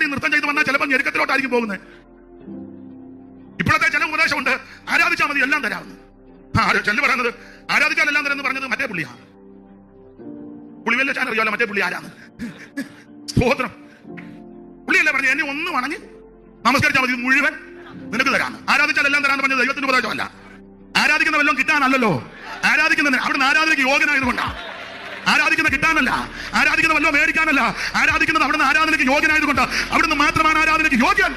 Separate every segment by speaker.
Speaker 1: പാടി നൃത്തം ചെയ്ത് വന്നാൽ ചിലപ്പോൾ ഞെരുക്കത്തിലോട്ടായിരിക്കും പോകുന്നത്. ഇപ്പോഴത്തെ ചില ഉപദേശമുണ്ട്. ആരാധിച്ചാൽ മതി എല്ലാം തരാമെന്ന്. ചെല്ലു പറയുന്നത് ആരാധിച്ചാൽ എല്ലാം തരാമെന്ന് പറഞ്ഞത് മറ്റേ പുള്ളിയാണ്. പുള്ളിവല്ല ചാൻ അറിയാമല്ലോ മറ്റേ പുള്ളി ആരാന്ന്. സ്തോത്രം. പുള്ളിയല്ലേ പറഞ്ഞു എന്നെ ഒന്ന് വണങ്ങി നമസ്കരിച്ചാൽ മതി മുഴുവൻ നിനക്ക് തരാം ആരാധിച്ചാൽ എല്ലാം തരാന്ന് പറഞ്ഞത് ദൈവത്തിന്റെ ഉപദേശമല്ല. ആരാധിക്കുന്ന വല്ലതും കിട്ടാനല്ലല്ലോ. ആരാധിക്കുന്നതിന് അവിടുന്ന് ആരാധനയ്ക്ക് യോഗ്യനായതുകൊണ്ടാണ് ആരാധിക്കുന്ന കിട്ടാനല്ല ആരാധിക്കുന്ന വല്ലോ മേടിക്കാനല്ല ആരാധിക്കുന്നത് അവിടുന്ന് ആരാധനയ്ക്ക് യോഗ്യനായതുകൊണ്ട് അവിടുന്ന് മാത്രമാണ് ആരാധനയ്ക്ക് യോഗ്യൻ.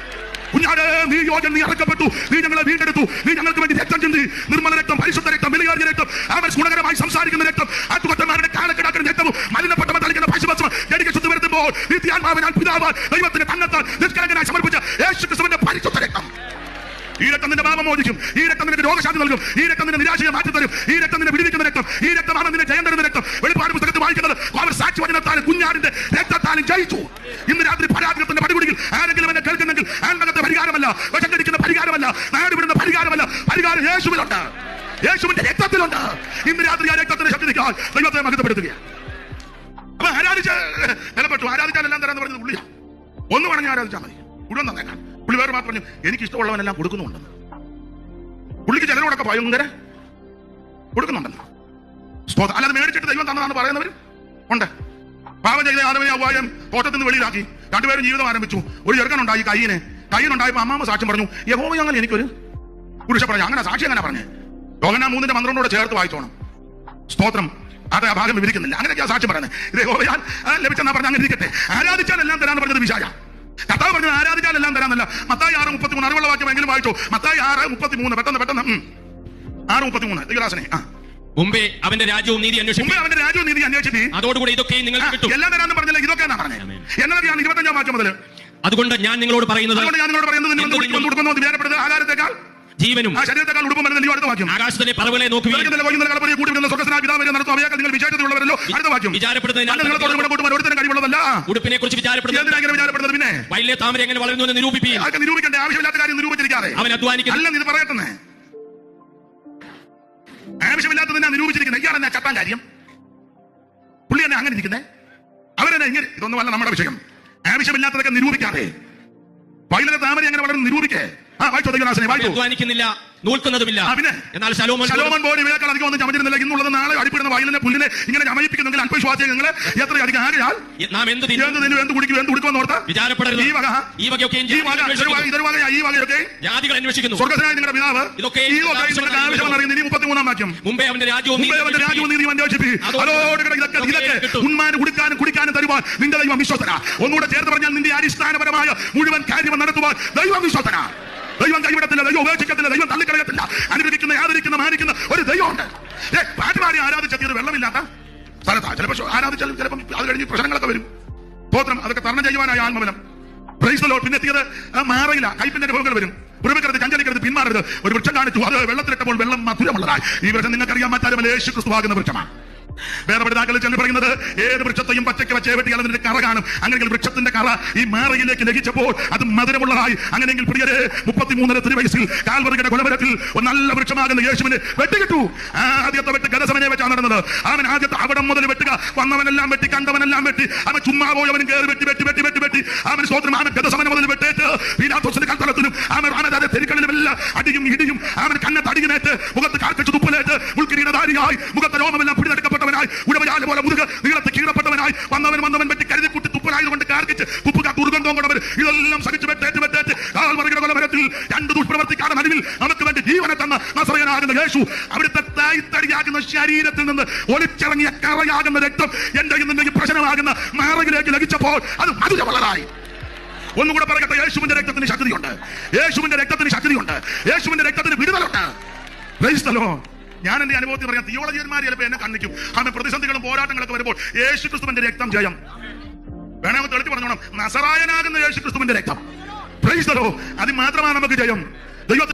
Speaker 1: നീ യോഗ്യൻ നീ ഇറക്കപ്പെട്ടു നീ ഞങ്ങളെ വീണ്ടെടുത്തു. നീ ഞങ്ങൾക്ക് വേണ്ടി രക്തം ചിന്തി. നിർമ്മല രക്തം പരിശുദ്ധ രക്തം വിലയേറിയ രക്തം അവർ ഗുണകരമായി സംസാരിക്കുന്ന രക്തം ആറ്റുകൊറ്റന്മാരുടെ കാലക്കിടാക്കുന്ന രക്തവും മലിനപ്പെട്ടവ തളിക്കുന്ന പശുഭസ്മം എനിക്ക് ശുദ്ധി വരുത്തുമ്പോൾ നിത്യാത്മാവിനാൽ പിതാവാൻ ദൈവത്തിന് തന്നെത്താൻ നിഷ്കളങ്കനായി സമർപ്പിച്ച യേശു ക്രിസ്തുവിന്റെ പരിശുദ്ധ രക്തം. ഈ രക്തം നിന്റെ പാപം മോചിക്കും. ഈ രക്തം നിനക്ക് രോഗശാന്തി നൽകും. ഈ രക്തം നിന്റെ നിരാശയെ മാറ്റി തരും ഈ രക്തം നിന്നെ വിടിവിക്കുന്ന രക്തം. ഈ രക്തമാണ് നിന്റെ ജയം തരുന്ന രക്തം. വെളിപ്പാട് പുസ്തകത്തിൽ വായിക്കുന്നത് അവർ സാക്ഷി വചനത്താലും കുഞ്ഞാടിന്റെ രക്തത്താലും ജയിച്ചു. ഇന്ന് രാത്രി പരാജയത്തിന്റെ പടികുടിയിൽ ആരെങ്കിലും എന്നെ കേൾക്കുന്നെങ്കിൽ ആത്മകത്തെ പരിഹാരമല്ല വിഷങ്കടിക്കുന്ന പരിഹാരമല്ല നാടുവിടുന്ന പരിഹാരമല്ല. പരിഹാരം യേശുവിലുണ്ട്. യേശുവിന്റെ രക്തത്തിലുണ്ട്. ഇന്ന് രാത്രി ആ രക്തത്തിന്റെ ശക്തി ദൈവത്തെ മഹത്വപ്പെടുത്തുക അപ്പൊ നിലപ്പെട്ടു. ആരാധിച്ചാൽ എല്ലാം തരാന്ന് പറഞ്ഞത് പുള്ളിയാ ഒന്ന് പറഞ്ഞ് ആരാധിച്ചാൽ മതി. മുഴുവൻ തന്നേക്കാൻ പുള്ളി മാത്രം പറഞ്ഞു എനിക്ക് ഇഷ്ടമുള്ളവനെല്ലാം കൊടുക്കുന്നുണ്ടെന്ന് പുള്ളിക്ക് ചിലരോടൊക്കെ ഭയങ്കര കൊടുക്കുന്നുണ്ടെന്ന്. സ്തോത്രം അല്ലാതെ മേടിച്ചിട്ട് ദൈവം തന്നതാണ് പറയുന്നവർ ഉണ്ട്. പാപം ചെയ്ത ആദവനെ അവ്വായം തോട്ടത്തിൽ നിന്ന് വെളിയിലാക്കി. രണ്ടുപേരും ജീവിതം ആരംഭിച്ചു. ഒരു ചെറുക്കനുണ്ടായി കയ്യിന് കയ്യിനുണ്ടായപ്പോ അമ്മാമ്മ സാക്ഷ്യം പറഞ്ഞു യഹോവ അങ്ങനെ എനിക്കൊരു പുരുഷ പറഞ്ഞു. അങ്ങനെ സാക്ഷി അങ്ങനെ പറഞ്ഞു. യോഗന മൂന്നിന്റെ മന്ത്രോടെ ചേർത്ത് വായിച്ചോണം. സ്തോത്രം. അത് ആ ഭാഗം വിവരിക്കുന്നില്ല. അങ്ങനെയൊക്കെ സാക്ഷ്യം പറയുന്നത്. ഇത് യഹോവയാൽ ലഭിച്ചെന്നാ പറഞ്ഞ അങ്ങനെ ഇരിക്കട്ടെ. ആരാധിച്ചാൽ എല്ലാം തരാന്ന് പറഞ്ഞത് വിശാല. കർത്താവ് പറഞ്ഞത് ആരാധിച്ചാൽ എല്ലാം തരാന്നല്ല മത്തായി ആറ് മുപ്പത്തി മൂന്ന് അറിവുള്ള വാക്യം എങ്കിലും വായിച്ചോ. മത്തായി ആറ് മുപ്പത്തി മൂന്ന് പെട്ടെന്ന് പെട്ടെന്ന്. ആറ് മുപ്പത്തി മൂന്ന് ദിഗുലാസനെ ആ.
Speaker 2: മുമ്പേ അവന്റെ രാജ്യവും നീതി അന്വേഷിക്കും
Speaker 1: മുമ്പേ അവന്റെ രാജ്യവും നീതി അന്വേഷിച്ച്.
Speaker 2: അതോടുകൂടി ഇതൊക്കെ നിങ്ങൾ കിട്ടും.
Speaker 1: എല്ലാം തരാന്ന് പറഞ്ഞില്ല? ഇതൊക്കെ എന്നാ പറഞ്ഞത്. എന്നതൊക്കെയാണ് ഇരുപത്തഞ്ചാം വാക്യം മുതൽ
Speaker 2: അതുകൊണ്ട് ഞാൻ നിങ്ങളോട് പറയുന്നത്
Speaker 1: അതുകൊണ്ട് ഞാൻ നിങ്ങളോട് പറയുന്നത് നിങ്ങൾ കുടിക്കുന്നു വിചാരപ്പെടുന്നത് ആഹാരത്തെക്കാൾ
Speaker 2: ജീവനും
Speaker 1: ആ ശരീരത്തെക്കാൾ ഉടുപ്പം അടുത്ത വാക്യം.
Speaker 2: ആകാശത്തിലെ പറവകളെ
Speaker 1: അല്ല.
Speaker 2: ഉടുപ്പിനെ കുറിച്ച് വിചാരപ്പെടുന്നത്
Speaker 1: പിന്നെ?
Speaker 2: വയലിലെ താമര എങ്ങനെ വളരുന്നു എന്ന്
Speaker 1: നിരൂപിക്കേണ്ട? ആവശ്യമില്ലാത്ത കാര്യം നിരൂപിച്ചിരിക്കാതെ.
Speaker 2: അവൻ അധ്വാനിക്കുന്നു.
Speaker 1: അല്ല, പറയട്ടെ ആവശ്യമില്ലാത്തതിനാ നിരൂപിച്ചിരിക്കുന്നത് ഇയാളെന്നാ ചട്ടാൻ കാര്യം? പുള്ളി എന്നെ അങ്ങനെ ഇരിക്കുന്നേ? അവരെന്നെ ഇങ്ങനെ ഇതൊന്നുമല്ല നമ്മുടെ വിഷയം. ആവശ്യമില്ലാത്തതൊക്കെ നിരൂപിക്കാതെ. വയലിലെ താമര എങ്ങനെ വളരെ നിരൂപിക്കേ.
Speaker 2: അധ്വാനിക്കുന്നില്ല നൂൽക്കുന്നതുമില്ല. എന്നാൽ ശലോമോൻ
Speaker 1: ശലോമൻ പോലെ ഇവയേക്കാൾ അധികം ഒന്നും ചമച്ചിരുന്നില്ല ഇന്നുള്ളത് നാളെ അടിപ്പിടുന്ന വയലിനെ പുല്ലിനെ ഇങ്ങനെ ചമയിപ്പിക്കുന്നെങ്കിൽ അല്പവിശ്വാസിയെ നിങ്ങൾ എത്രയധികം ആകയാൽ
Speaker 2: നാം എന്ത് തിന്നും?
Speaker 1: എന്ത് കുടിക്കും എന്ത് കൊടുക്കുമെന്ന് ഓർത്ത
Speaker 2: വിചാരപ്പെടരുത്.
Speaker 1: ഈ വക
Speaker 2: ഈ വകയൊക്കെ
Speaker 1: ഈ വക ഇതൊരു. വകയാ ഈ വകയൊക്കെ.
Speaker 2: ജാതികൾ അന്വേഷിക്കുന്നു.
Speaker 1: സ്വർഗത്തിനായ നിങ്ങളുടെ പിതാവ്
Speaker 2: ഇതൊക്കെ
Speaker 1: ഇതൊക്കെ നിങ്ങൾക്ക് ആവശ്യമെന്ന് അറിയുന്നത് ഇനി മുപ്പത്തിമൂന്നാം വാക്യം.
Speaker 2: മുമ്പേ അവന്റെ രാജ്യവും
Speaker 1: മുമ്പേ അവന്റെ രാജ്യവും നീതി അന്വേഷിപ്പി അതോട് ഇതൊക്കെ ഇതൊക്കെ ഉന്മാന് കുടിക്കാനും കുടിക്കാനും തരുവാൻ നിന്റെ ദൈവം വിശ്വസന ഒന്നുകൂടെ ചേർത്ത് പറഞ്ഞാൽ നിന്റെ അടിസ്ഥാനപരമായ മുഴുവൻ കാര്യം നടത്തുവാൻ ദൈവം വിശ്വസന ദൈവം കൈവിടത്തില്ല ദൈവം ഉപേക്ഷിക്കത്തില്ല ദൈവം തള്ളിക്കളയത്തില്ല. അനുഗ്രഹിക്കുന്ന ആദരിക്കുന്ന മാനിക്കുന്ന ഒരു ദൈവമുണ്ട്. ഏ, പാട്ടുപാടി ആരാധിച്ചെത്തിയത് വെള്ളമില്ലാത്ത? സ്ഥലത്താ. ചിലപ്പോൾ ആരാധിച്ചാൽ ചിലപ്പം അത് കഴിഞ്ഞ് പ്രശ്നങ്ങളൊക്കെ വരും. പോത്രം അതൊക്കെ തരണം ചെയ്യുവാനായ ആത്മബലം. പ്രൈസ് ലോ പിന്നെ എത്തിയത് മാറയില്ല. കൈപ്പിന്റെ അനുഭവങ്ങൾ വരും. പുറമെക്കരുത് കഞ്ചലിക്കരുത് പിന്മാറരുത്. ഒരു വൃക്ഷം കാണിച്ചു. അത് വെള്ളത്തിലിട്ടപ്പോൾ വെള്ളം മധുരമുള്ളതായി. ഈ വൃക്ഷം നിങ്ങൾക്കറിയാൻ മറ്റാരും യേശു ക്രിസ്തുവാകുന്ന വൃക്ഷമാണ്. വേറെ ചെന്ന് പറയുന്നത് ഏത് വൃക്ഷത്തെയും പച്ചയ്ക്ക് വെച്ചേ വെട്ടിയാൽ അതിന്റെ കറ കാണും. അങ്ങനെയെങ്കിൽ വൃക്ഷത്തിന്റെ കറ ഈ മാറയിലേക്ക് ലഭിച്ചപ്പോൾ അത് മധുരമുള്ളതായി. അങ്ങനെയെങ്കിൽ പ്രിയരെ മുപ്പത്തിമൂന്നര തിരുവയസ്സിൽ കൊലവരത്തിൽ ഒരു നല്ല വൃക്ഷമാകുന്ന യേശുവിന് വെട്ടുകിട്ടു ആദ്യത്തെ വെട്ട് ഗതസമനെ വെച്ചാണ് നടന്നത്. അവൻ ആദ്യത്തെ അവിടം മുതൽ വെട്ടുക. വന്നവനെല്ലാം വെട്ടി കണ്ടവനെല്ലാം വെട്ടി. അവൻ ചുമ്മാ പോയി അവൻ കയറി വെട്ടി വെട്ടി വെട്ടി വെട്ടി വെട്ടി. അവൻ സ്വോത്രം അവൻ ഗതസമന മുതൽ വെട്ടേറ്റ്. പീലാത്തോസിന്റെ കൽത്തലത്തിനും അവൻ അവനത് തെരുക്കളിലുമെല്ലാം അടിയും ഇടിയും അവൻ കണ്ണത്ത് അടിയുമേറ്റ് മുഖത്ത് കാൽക്കച്ച് തുപ്പലേറ്റ് ഉൾക്കിരീടധാരിയായി മുഖത്തെ രോമമെല്ലാം പിടിതെടുക്കപ്പെട്ടവനായി ഉടമയാല പോലെ മുതുക നീളത്ത് കീഴപ്പെട്ടവനായി വന്നവൻ വന്നവൻ പറ്റി കരുതി കുട്ടി തുപ്പലായതുകൊണ്ട് കാർക്കിച്ച് കുപ്പുക ദുർഗന്ധവും കൊണ്ടവർ ഇതെല്ലാം സഹിച്ചു വെട്ടേറ്റ് വെട്ടേറ്റ് മറികട കൊലമരത്തിൽ രണ്ട് ദുഷ്പ്രവർത്തിക്കാരുടെ നടുവിൽ നമുക്ക് വേണ്ടി ജീവനെ തന്ന നസറയനാകുന്ന യേശു അവിടുത്തെ തായ്തടിയാകുന്ന ശരീരത്തിൽ നിന്ന് ഒളിച്ചിറങ്ങിയ കറയാകുന്ന രക്തം എന്റെ നിന്റെ പ്രശ്നമാകുന്ന മാറകിലേക്ക് ലഭിച്ചപ്പോൾ അത് മധുരവളരായി ഒന്നുകൂടെ പറയട്ടെ യേശുവിന്റെ രക്തത്തിന് ശക്തിയുണ്ട്. യേശുവിന്റെ രക്തത്തിന് ശക്തിയുണ്ട്. യേശുവിന്റെ രക്തത്തിന് വിടുതലുണ്ട്. ഞാൻ എന്റെ അനുഭവത്തിൽ പറയാം തിയോളജിയന്മാർ ചിലപ്പോൾ എന്നെ കണ്ണിക്കും. അവൻ പ്രതിസന്ധികളും പോരാട്ടങ്ങളൊക്കെ വരുമ്പോൾ യേശു ക്രിസ്തുവിന്റെ രക്തം ജയം. വേണമെങ്കിൽ തെളിച്ച് പറഞ്ഞോണം. നസറായനാകുന്ന യേശു ക്രിസ്തുവിന്റെ രക്തം. Praise the Lord. അത് മാത്രമാണ് നമുക്ക് ജയം. ദൈവത്തെ